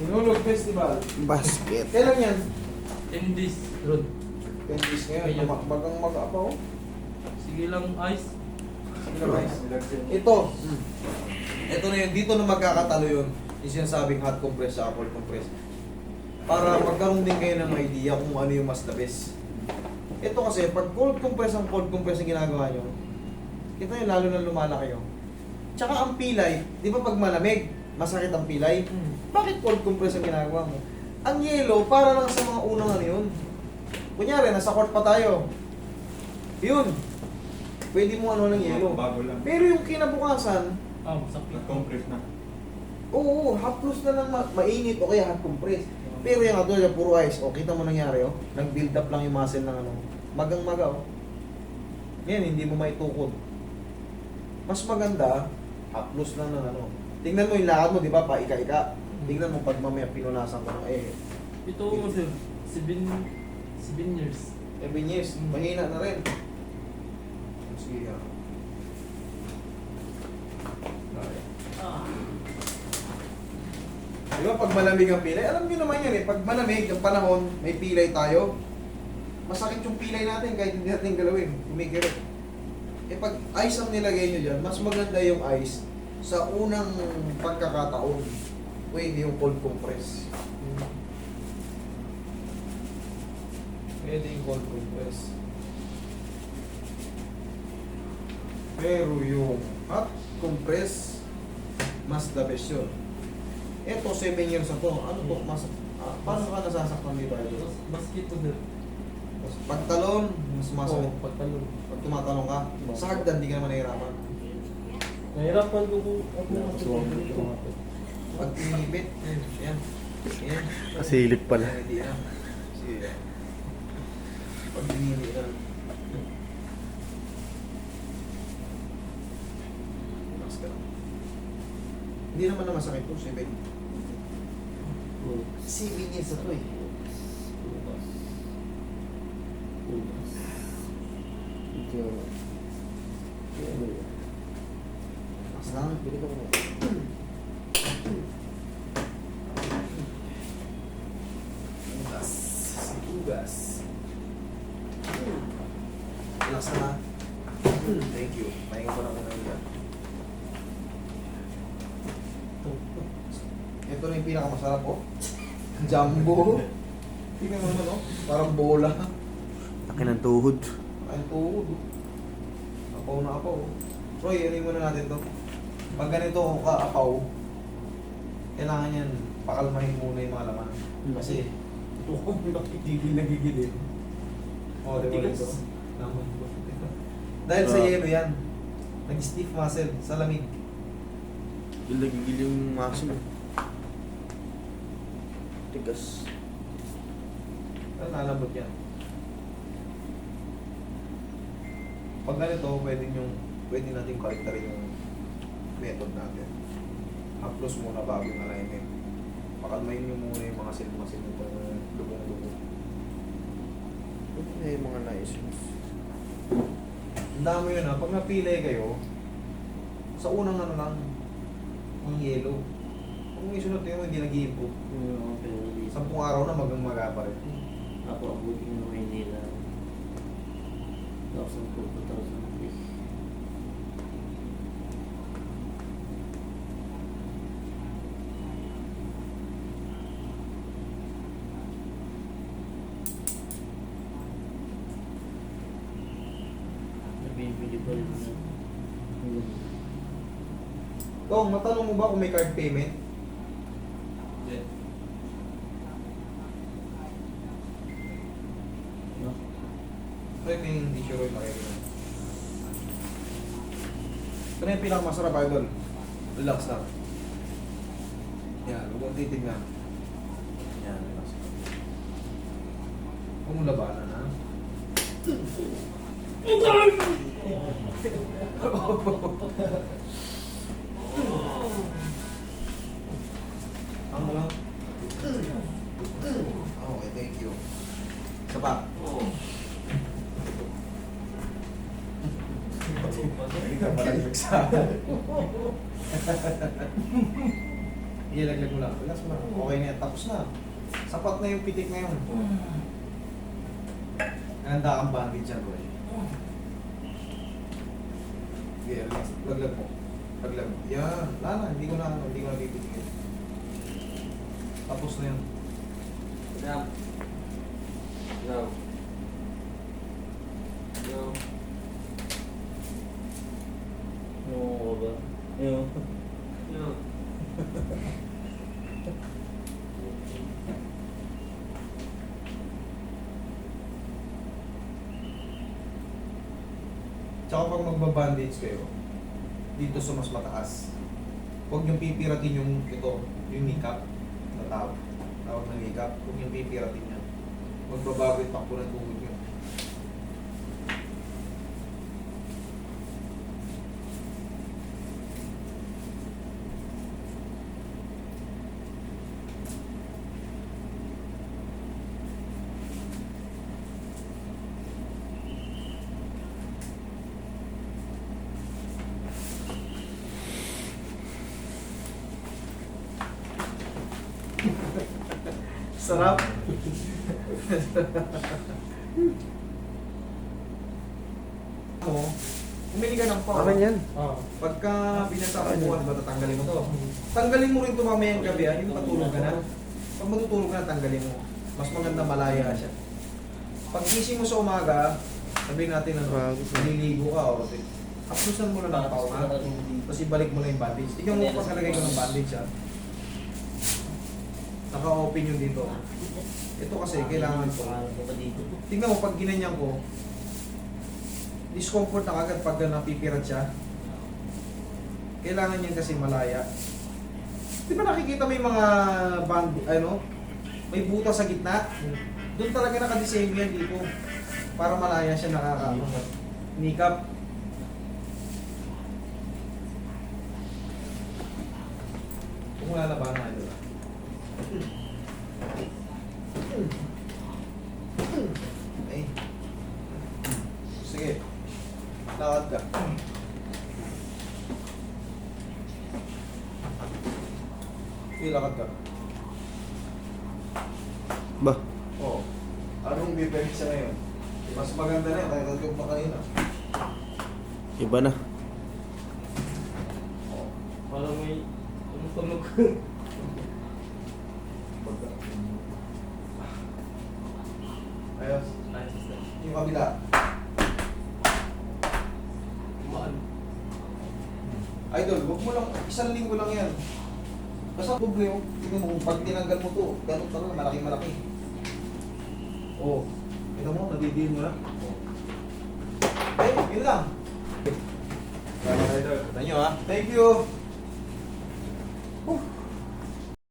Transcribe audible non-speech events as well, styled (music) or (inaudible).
Sinulog Festival. Basket. Kailan yan? 10 days, Rod. 10 days ngayon. Ngayon. Magang mag-apaw. Sige lang, ice. Ito. Ito na yun. Dito na magkakatalo yun. Yung sinasabing hot compress sa cold compress. Para magkaroon din kayo ng idea kung ano yung mas the best. Ito kasi, pag cold compress ang cold compress ang ginagawa nyo, kita nyo lalo na lumalaki yun. Tsaka ang pilay, di ba pag malamig, masakit ang pilay? Bakit cold compress ang ginagawa mo? Ang yellow, para lang sa mga unang ano yun. Kunyari, nasa court pa tayo. Yun. Pwede mo ano ng yellow. Bago lang. Pero yung kinabukasan, Ah, masakit. Nag-compress na. oo, haplos na lang ma- mainit o kaya hot compress. Pero yung ato, yung puro ice, o kita mo nangyari, oh. Nag-build up lang yung muscle ng ano. Magang maga, oh. Yan, hindi mo maitukod. Mas maganda, haplos lang ng ano. Tingnan mo yung lakad mo, di ba, paika-ika. Tingnan mo pag mamaya pinunasan ko ng eh. Ito, sir, 7 7 years. Every years, mahina na rin. Sige, ah. Okay. Ah. Di ba pag malamig ang pilay, alam niyo naman yan eh, pag malamig ang panahon, may pilay tayo, masakit yung pilay natin kahit hindi natin galawin, kumikirit. Eh pag ice ang nilagay nyo dyan, mas maganda yung ice sa unang pagkakataon. Pwede yung cold compress. Pwede yung cold compress. Pero yung hot compress, mas the best yun. Ito, 7 years na to. Ano to? Mas, ah, paano ka nasasaktan dito? Idol? Bas- Basket to, sir. Pagtalon, mas sumasakit. Oo, pagtalon. Pag tumatalong ka, sa hagdan, di ka naman nahihirapan. Nahirapan ko na Pag tinipit, yan, yan. Kasilip pala. Yan, Hindi na. Sige. Pag tinili na. Relax ka lang. Hindi naman na masakit to, 7. 7 years na to eh. Relax lang. Ugas. Ugas. Relax na na. Thank you. Pahinga ko na muna yun. Ito na yung pinakamasarap po. Jumbo. Tingnan mo naman, no? Parang bola. Laki ng tuhod. Ay, tuhod. Apaw na apaw. Roy, ano muna natin to? Pag ganito ka apaw, kailangan yan, pakalmahin muna yung mga laman. Kasi, ito ko (laughs) nakikigil na gigilin. O, di ba Tigas. ito? Naman ko. Dahil sa Ah. yelo yan, nag-stiff muscle sa lamig. Ilagigil yung muscle. Tigas. Pero nalambot yan. Pag ganito, pwede yung pwede natin kaliktarin yung method natin. Haplos muna bago yung alignment. Pakalmahin nyo muna yung mga silmasil nito yung lubong-lubong. Ito na yung mga naisip. Ang dami yun ha. Pag napilay kayo, sa unang ano lang, ang yellow. Kung may sunod yun, hindi nag-i-improve. Sampung araw na magang maga pa rin. Ako abutin ng Maynila. 2004, 2003. Nabibili pa rin na. Kung matanong mo ba kung may card payment? Hindi. No? Pre, may hindi sure yung makikinig. Ito na yung pinakamasarap, idol. Relax lang. Yan, huwag mong titignan. Yan, relax. Huwag mong labanan, ha? Ang (laughs) mga... Okay, thank you. Isa pa. Hindi ka malaglag sa Sige, laglag mo lang. Relax mo lang. Okay na yan. Tapos na. Sapat na yung pitik na yun. Handa kang bandage yan, boy. Sige, relax. Laglag mo. Laglag mo. Yan. Wala na. Hindi ko na, ano, hindi ko na pipitigil. Tapos na yun. Now. Now. Now. Oo ko Ayun. Now. Tsaka pag magbabandage kayo, dito sa mas mataas, huwag yung pipiratin yung ito, yung kneecap na tawag. Tawag na kneecap, huwag yung pipiratin yan. Magbabago yung takbo ng tuhod nyo. Sarap. Ako, umili ka ng pao. Akin yan. Ah. Pagka binasa ka buwan, ba tatanggalin mo to? Tanggalin mo rin ito mamayang gabi, ah, yung matulog ka na. Pag matutulog ka na, tanggalin mo. Mas maganda malaya siya. Pag gising mo sa umaga, sabihin natin ano, naliligo ka o haplusan mo na ng pao ha. Tapos ibalik mo na yung bandage. Tingnan mo pag nalagay ko ng bandage ha. Naka-open yung dito. Ito kasi, kailangan ko. Tingnan mo, pag ginanyan ko, discomfort na kagad pag napipirat siya. Kailangan yan kasi malaya. Di ba nakikita yung mga band, ano, may buta sa gitna? Doon talaga nakadesign yan dito. Para malaya siya nakakaano. Nikap. Kung wala na ba na Okay. Sige. Lakad ka. Sige, lakad ka. Ba? Oo. Anong biberik siya ngayon? Mas maganda na yun, kaya yung pa kanina. Iba na. Parang may tumutunog. Baga. (laughs) linggo lang, isang linggo lang yan. Basta problema, tingnan mo, pag tinanggal mo to, ganun talaga, malaki-malaki. Oo. Oh, kita mo, nadidiin mo na. Oh. Eh, yun lang. Kita nyo ha. Thank you. Oh.